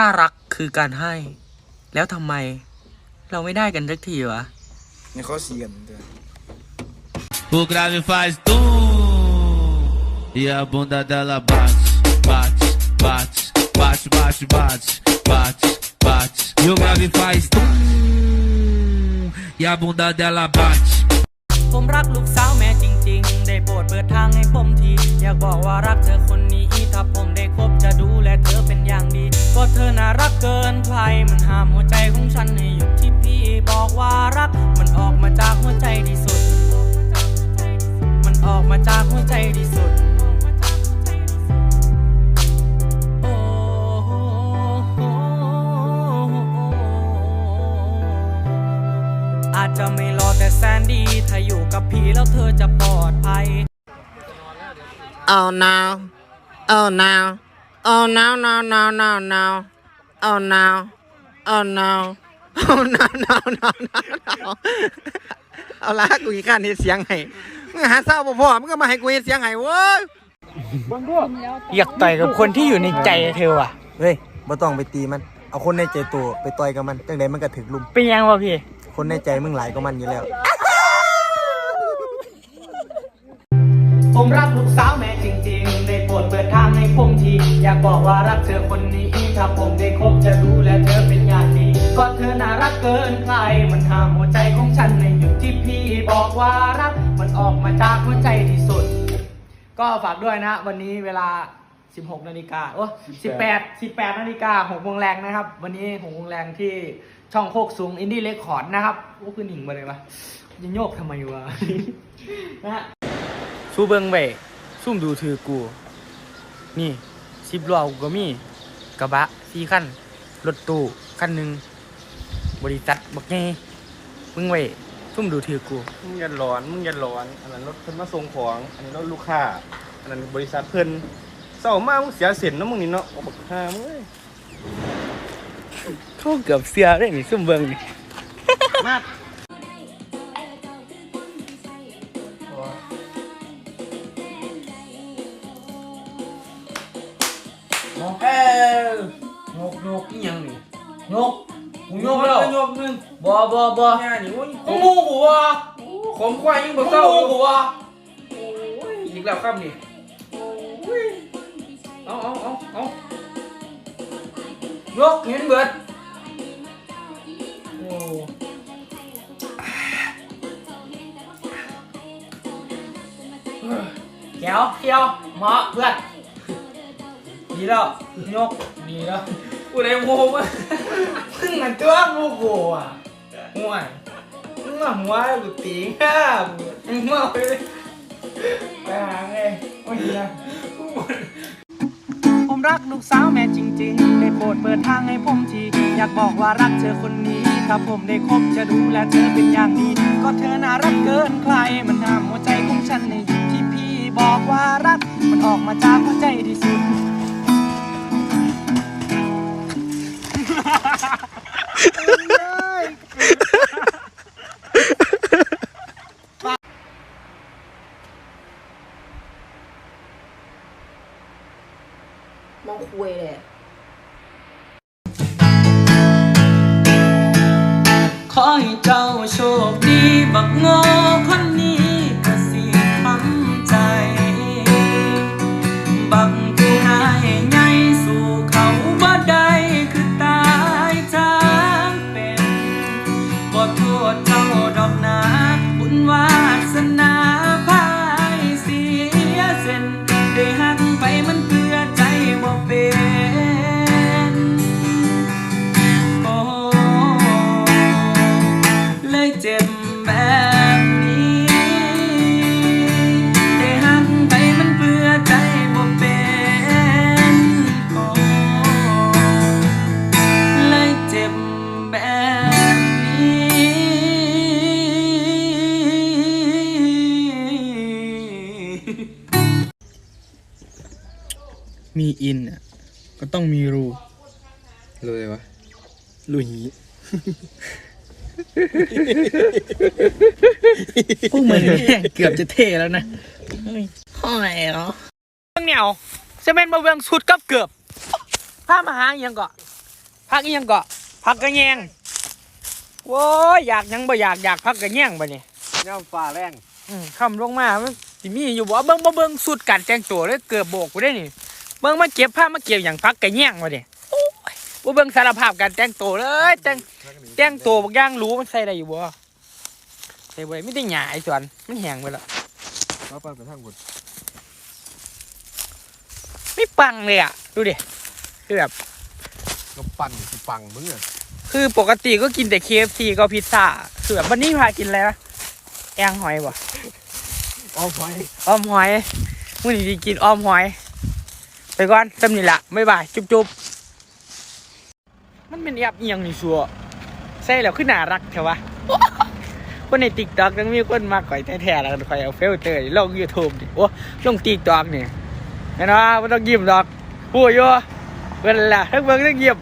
ถ้ารักคือการให้ แล้วทำไม เราไม่ได้กันสักทีวะ ในข้อเสียมเด้อ O grave faz tum e a bunda dela bate, bate, bate, bate, bate, bate, bate, bate. E o grave faz tum e a bunda dela bate. ผมรักลูกสาวแม่จริง ๆ ได้โปรดเปิดทางให้ผมที อยากบอกว่ารักเธอคนนี้ ถ้าผมได้คบจะดูแลเธอเป็นอย่างดี ก็เธอน่ารักเกินใคร มันห้ามหัวใจของฉันให้หยุดที่พี่บอกว่ารัก มันออกมาจากหัวใจที่สุด มันออกมาจากหัวใจที่สุดโอโหอาจจะไม่รอแต่แสนดี ถ้าอยู่กับพี่แล้วเธอจะปลอดภัย Oh no. Oh no. Oh no no no no no. Oh no. Oh no. Oh no no no no no. เอาละกูอีกการเฮ็ดเสียงให้มึงหาเศร้าบ่พอมึงก็มาให้กูเฮ็ดเสียงให้เว้ยอยากต่อยกับคนที่อยู่ในใจเธอว่ะเฮ้ยบ่ต้องไปตีมัน เอาคนในใจตัวไปต่อยกับมันจังไดมันก็ถึกลุม เป็นยังวะพี่ คนในใจมึงหลายก็มันอยู่แล้ว ผมรักลูกสาวแม่จริงๆได้โปรดเปิดทางให้ผมที อยากบอกว่ารักเธอคนนี้ ถ้าผมได้คบจะดูแลเธอเป็นอย่างดีก็เธอน่ารักเกินใคร มันห้าหัวใจของฉันในหยุดที่พี่บอกว่ารัก มันออกมาจากหัวใจที่สุด ก็ฝากด้วยนะ วันนี้เวลา 16 นาฬิกาโอ้18 18 นาฬิกา6โมงแรงนะครับ วันนี้6โมงแรงที่ช่องโคกสูงอินดี้เรคคอร์ดนะครับโอ้คือหนิงมาเลยวะยังโยกทำไมวะนะฮะสู้เบิงเว้ยซุ่มดูถือกู นี่สิบล้อกูก็มีกระบะสี่คันรถตู้คันหนึ่งบริษัทบักไงเบิงเว้ยซุ่มดูถือกูมึงอย่าหลอนมึงอย่าหลอนอันนั้นรถเพิ่นมาส่งของอันนี้รถลูกค้าอันนั้นบริษัทเพิ่นเศร้ามากมึงเสียเสียนนะมึงนี่เนาะเอาบักฮามึงเอ้ยเขาเกือบเสียได้นี่ซุ่มเบิงนี่ มา กเอ้ยกยกนี่ยังนี่ยกกูยกแล้วยกนึงบ่บ่บ่แค่นี้โอ้ยกูมูกูว่ะขมควายยิ่งบ่กูเศร้ามูกูว่ะโอ้ยอีกแล้วครับนี่โอ้ยเอาเอาเอาเอายกเห็นเบิดโอ้แก้วเที่ยวเหมาะเพื่อน ดีแล้วยกดีแล้วกูได้โมมามึงมันตัวมูกูอะห่วยมึงมาหัวกูตีง่ามึงมาไปไปหาไงโอ้ยนะผมรักลูกสาวแม่จริงๆ ได้โปรดเปิดทางให้ผมที อยากบอกว่ารักเธอคนนี้ ถ้าผมได้คบจะดูแลเธอเป็นอย่างดี ก็เธอน่ารักเกินใคร มันห้ามหัวใจของฉันในหยุดที่พี่บอกว่ารัก มันออกมาจากหัวใจที่สุด คุยเลยขอให้เจ้าโชคดีบักงอ มีอินอะก็ต้องมีรูรู้เลยวะลุยพวกมึงเนี่ยเกือบจะเท่แล้วนะห้อยเหรอเรื่องเหนียวเซเมนมาเวียงสุดกับเกือบผ้ามาหาอหยังก่อนพักอีหยังเกาะพักกระแยงโว้ยอยากหยังบ่อยากอยากพักกระแยงบ่นี่ย่ำฟ้าแรง อืมคำลงมามันสิมีอยู่บ่เบิ่งบ่เบิ่งสุดการแต่งตัวเลยเกือบโบกกูได้นี่ เบิ่งมาเก็บผ้ามาเก็บอย่างพักกระแยงบ่ดิโอ้ยบ่เบิ่งสารภาพการแต่งตัวเลยแต่งแต่งตัวบักอย่างรู้มันใส่ได้อยู่บ่ใส่บ่ได้มีแต่หญ้าไอ้สวนมันแห้งไปแล้วมาปันไปทางบนไม่ปังเลยอะ ดูดิคือแบบก็ปั่นสิปังมึงอะคือปกติก็กินแต่ KFC ก็พิซซ่าคือแบบวันนี้พากินอะไรวะแองหอยบ่อ้อมไฟอ้อมหอยมื้อนี้สิกินอ้อมหอย ไปก่อนสำนี่ละบ๊ายบาย จุ๊บจุ๊บมันเป็นแอปเอียงนี่ชัวใส่แล้วคือน่ารักเถอะวะ คนใน TikTok ต้องมีคนมาก่อยแท้ๆแล้วข่อยเอาฟิลเตอร์ลง YouTube ดิโอ้ลง TikTok นี่แม่นว่าบ่ต้องยิ้มดอกพูดอยู่เพิ่นล่ะทั้งเบิ่งทั้งยิ้ม